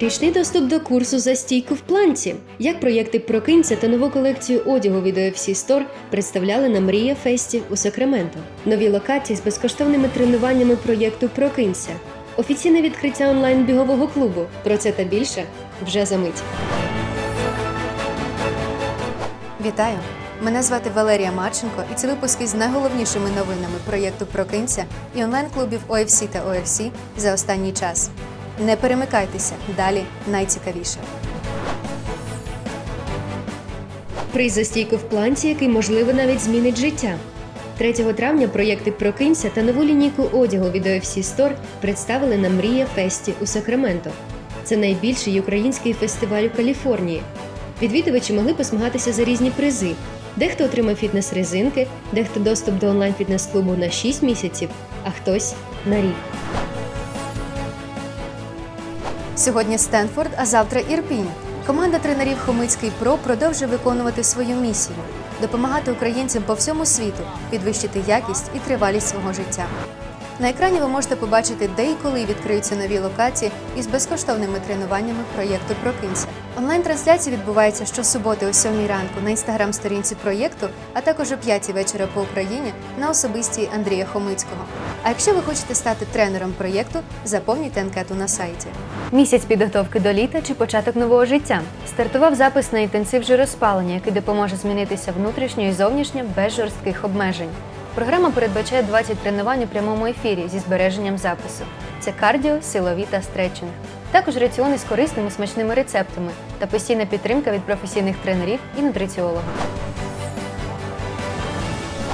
Річний доступ до курсу за стійку в планці. Як проєкти Прокинься та нову колекцію одягу від OFC Store представляли на Мрія Фесті у Сакраменто. Нові локації з безкоштовними тренуваннями проєкту Прокинься. Офіційне відкриття онлайн бігового клубу. Про це та більше вже за мить. Вітаю! Мене звати Валерія Марченко, і це випуски з найголовнішими новинами проєкту Прокинься і онлайн-клубів OFC та ORC за останній час. Не перемикайтеся, далі найцікавіше. Приз за стійку в планці, який можливо навіть змінить життя. 3 травня проєкти Прокинься та нову лінійку одягу від OFC Store представили на Мрія Фесті у Сакраменто. Це найбільший український фестиваль у Каліфорнії. Відвідувачі могли посмагатися за різні призи. Дехто отримав фітнес-резинки, дехто доступ до онлайн-фітнес-клубу на 6 місяців, а хтось на рік. Сьогодні Стенфорд, а завтра Ірпінь. Команда тренерів Хомицький Про продовжує виконувати свою місію допомагати українцям по всьому світу підвищити якість і тривалість свого життя. На екрані ви можете побачити, де і коли відкриються нові локації із безкоштовними тренуваннями проєкту Прокинься. Онлайн-трансляція відбувається щосуботи о 7 ранку на інстаграм-сторінці проєкту, а також о 5 вечора по Україні на особистій Андрія Хомицького. А якщо ви хочете стати тренером проєкту, заповнюйте анкету на сайті. Місяць підготовки до літа чи початок нового життя. Стартував запис на інтенсив жироспалення, який допоможе змінитися внутрішньо і зовнішньо без жорстких обмежень. Програма передбачає 20 тренувань у прямому ефірі зі збереженням запису. Це кардіо, силові та стретчинг. Також раціони з корисними смачними рецептами та постійна підтримка від професійних тренерів і нутриціолога.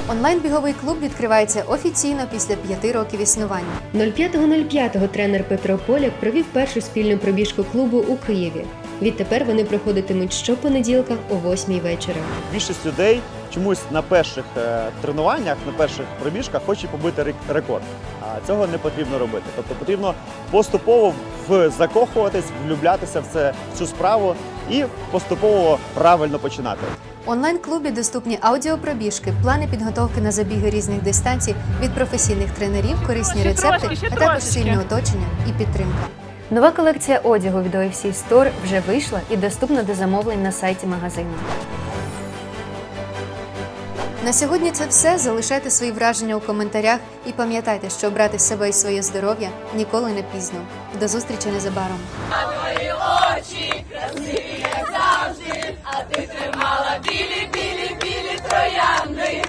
Онлайн-біговий клуб відкривається офіційно після п'яти років існування. 05.05 тренер Петро Поляк провів першу спільну пробіжку клубу у Києві. Відтепер вони проходитимуть щопонеділка о 8 вечора. Більшість людей чомусь на перших е, тренуваннях, на перших пробіжках хоче побити рек- рекорд. А цього не потрібно робити. Тобто потрібно поступово в- закохуватись, влюблятися в це в цю справу і поступово правильно починати. В онлайн-клубі доступні аудіопробіжки, плани підготовки на забіги різних дистанцій від професійних тренерів, корисні Ще рецепти, трошки, ще а також трошечки. сильне оточення і підтримка. Нова колекція одягу від OFC Store вже вийшла і доступна до замовлень на сайті магазину. На сьогодні це все. Залишайте свої враження у коментарях і пам'ятайте, що обрати себе і своє здоров'я ніколи не пізно. До зустрічі незабаром. А ти тримала білі, білі, білі троянди.